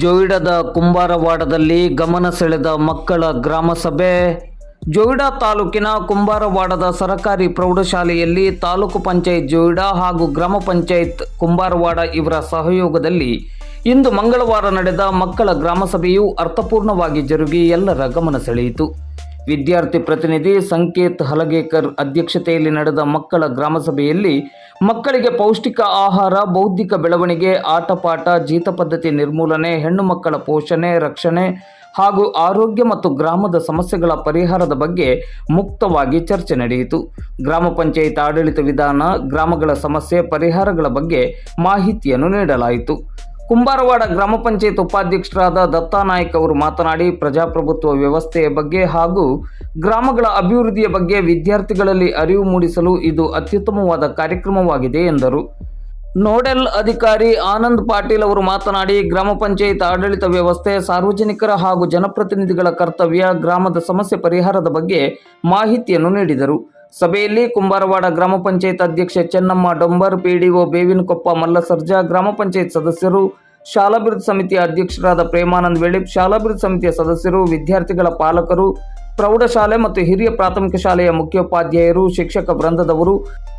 ಜೋಯಿಡದ ಕುಂಬಾರವಾಡದಲ್ಲಿ ಗಮನ ಸೆಳೆದ ಮಕ್ಕಳ ಗ್ರಾಮ ಸಭೆ ಜೋಯಿಡಾ ತಾಲೂಕಿನ ಕುಂಬಾರವಾಡದ ಸರಕಾರಿ ಪ್ರೌಢಶಾಲೆಯಲ್ಲಿ ತಾಲೂಕು ಪಂಚಾಯತ್ ಜೋಯಿಡಾ ಹಾಗೂ ಗ್ರಾಮ ಪಂಚಾಯತ್ ಕುಂಬಾರವಾಡ ಇವರ ಸಹಯೋಗದಲ್ಲಿ ಇಂದು ಮಂಗಳವಾರ ನಡೆದ ಮಕ್ಕಳ ಗ್ರಾಮಸಭೆಯು ಅರ್ಥಪೂರ್ಣವಾಗಿ ಜರುಗಿ ಎಲ್ಲರ ಗಮನ ಸೆಳೆಯಿತು. ವಿದ್ಯಾರ್ಥಿ ಪ್ರತಿನಿಧಿ ಸಂಕೇತ್ ಹಲಗೇಕರ್ ಅಧ್ಯಕ್ಷತೆಯಲ್ಲಿ ನಡೆದ ಮಕ್ಕಳ ಗ್ರಾಮಸಭೆಯಲ್ಲಿ ಮಕ್ಕಳಿಗೆ ಪೌಷ್ಟಿಕ ಆಹಾರ, ಬೌದ್ಧಿಕ ಬೆಳವಣಿಗೆ, ಆಟಪಾಠ, ಜೀತ ಪದ್ಧತಿ ನಿರ್ಮೂಲನೆ, ಹೆಣ್ಣು ಮಕ್ಕಳ ಪೋಷಣೆ, ರಕ್ಷಣೆ ಹಾಗೂ ಆರೋಗ್ಯ ಮತ್ತು ಗ್ರಾಮದ ಸಮಸ್ಯೆಗಳ ಪರಿಹಾರದ ಬಗ್ಗೆ ಮುಕ್ತವಾಗಿ ಚರ್ಚೆ ನಡೆಯಿತು. ಗ್ರಾಮ ಪಂಚಾಯತ್ ಆಡಳಿತ ವಿಧಾನ, ಗ್ರಾಮಗಳ ಸಮಸ್ಯೆ ಪರಿಹಾರಗಳ ಬಗ್ಗೆ ಮಾಹಿತಿಯನ್ನು ನೀಡಲಾಯಿತು. ಕುಂಬಾರವಾಡ ಗ್ರಾಮ ಪಂಚಾಯತ್ ಉಪಾಧ್ಯಕ್ಷರಾದ ದತ್ತಾನಾಯ್ಕ್ ಅವರು ಮಾತನಾಡಿ, ಪ್ರಜಾಪ್ರಭುತ್ವ ವ್ಯವಸ್ಥೆಯ ಬಗ್ಗೆ ಹಾಗೂ ಗ್ರಾಮಗಳ ಅಭಿವೃದ್ಧಿಯ ಬಗ್ಗೆ ವಿದ್ಯಾರ್ಥಿಗಳಲ್ಲಿ ಅರಿವು ಮೂಡಿಸಲು ಇದು ಅತ್ಯುತ್ತಮವಾದ ಕಾರ್ಯಕ್ರಮವಾಗಿದೆ, ಎಂದರು. ನೋಡೆಲ್ ಅಧಿಕಾರಿ ಆನಂದ್ ಪಾಟೀಲ್ ಅವರು ಮಾತನಾಡಿ, ಗ್ರಾಮ ಪಂಚಾಯತ್ ಆಡಳಿತ ವ್ಯವಸ್ಥೆ ಸಾರ್ವಜನಿಕರ ಹಾಗೂ ಜನಪ್ರತಿನಿಧಿಗಳ ಕರ್ತವ್ಯ, ಗ್ರಾಮದ ಸಮಸ್ಯೆ ಪರಿಹಾರದ ಬಗ್ಗೆ ಮಾಹಿತಿಯನ್ನು ನೀಡಿದರು. ಸಭೆಯಲ್ಲಿ ಕುಂಬಾರವಾಡ ಗ್ರಾಮ ಪಂಚಾಯತ್ ಅಧ್ಯಕ್ಷೆ ಚೆನ್ನಮ್ಮ ಡೊಂಬರ್, ಪಿಡಿಒ ಬೇವಿನಕೊಪ್ಪ ಮಲ್ಲಸರ್ಜಾ, ಗ್ರಾಮ ಪಂಚಾಯತ್ ಸದಸ್ಯರು, ಶಾಲಾಭಿವೃದ್ಧಿ ಸಮಿತಿಯ ಅಧ್ಯಕ್ಷರಾದ ಪ್ರೇಮಾನಂದ್ ವೆಳಿಪ್, ಶಾಲಾಭಿವೃದ್ಧಿ ಸಮಿತಿಯ ಸದಸ್ಯರು, ವಿದ್ಯಾರ್ಥಿಗಳ ಪಾಲಕರು, ಪ್ರೌಢಶಾಲೆ ಮತ್ತು ಹಿರಿಯ ಪ್ರಾಥಮಿಕ ಶಾಲೆಯ ಮುಖ್ಯೋಪಾಧ್ಯಾಯರು, ಶಿಕ್ಷಕ ವೃಂದದವರು,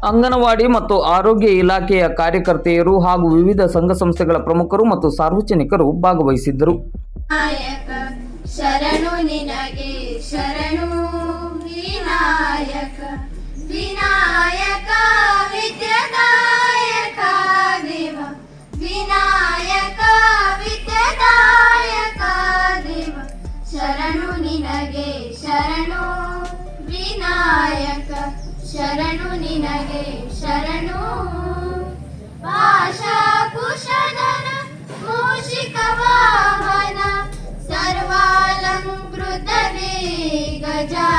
ಅಂಗನವಾಡಿ ಮತ್ತು ಆರೋಗ್ಯ ಇಲಾಖೆಯ ಕಾರ್ಯಕರ್ತೆಯರು ಹಾಗೂ ವಿವಿಧ ಸಂಘ ಸಂಸ್ಥೆಗಳ ಪ್ರಮುಖರು ಮತ್ತು ಸಾರ್ವಜನಿಕರು ಭಾಗವಹಿಸಿದ್ದರು. ಶರಣು ನಿನಗೆ ಶರಣು. ವಿನಾಯಕ ವಿನಾಯಕ, ವಿದ್ಯದಾಯಕ ದೇವ. ವಿನಾಯಕ, ವಿದ್ಯದಾಯಕ ದೇವ. ಶರಣು ನಿನಗೆ ಶರಣು, ವಿನಾಯಕ. ಶರಣು ನಿನಗೆ ಶರಣು. ಭಾಷಾ ಕುಶಲನ ಮೂಷಿಕ ವಾಹನ ಸರ್ವಾಲಂಕೃತ ಗಜಾ.